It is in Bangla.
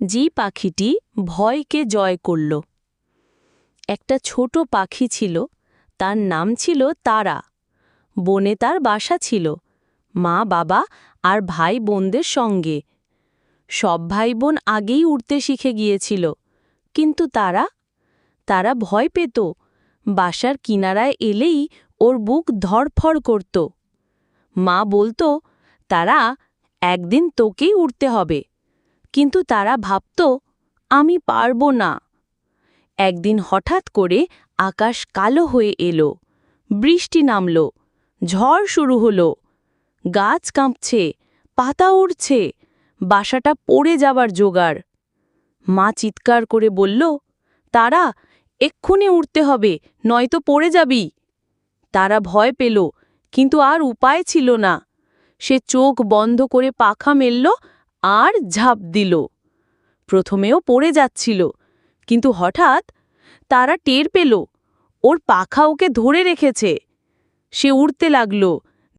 জি পাখিটি ভয়কে জয় করল। একটা ছোট পাখি ছিল, তার নাম ছিল তারা। বনে তার বাসা ছিল, মা, বাবা আর ভাই বোনদের সঙ্গে। সব ভাই বোন আগেই উড়তে শিখে গিয়েছিল, কিন্তু তারা? তারা ভয় পেত, বাসার কিনারায় এলেই ওর বুক ধরফড় করত। মা বলতো, তারা, একদিন তোকেই উঠতে হবে। কিন্তু তারা ভাবত, আমি পারব না। একদিন হঠাৎ করে আকাশ কালো হয়ে এলো, বৃষ্টি নামল, ঝড় শুরু হলো, গাছ কাঁপছে, পাতা উড়ছে, বাসাটা পড়ে যাবার জোগাড়। মা চিৎকার করে বলল, তারা, এক্ষুনি উঠতে হবে, নয়তো পড়ে যাবি। তারা ভয় পেল, কিন্তু আর উপায় ছিল না। সে চোখ বন্ধ করে পাখা মেলল আর ঝাঁপ দিল। প্রথমেও পড়ে যাচ্ছিল, কিন্তু হঠাৎ তারা টের পেল, ওর পাখা ওকে ধরে রেখেছে। সে উড়তে লাগল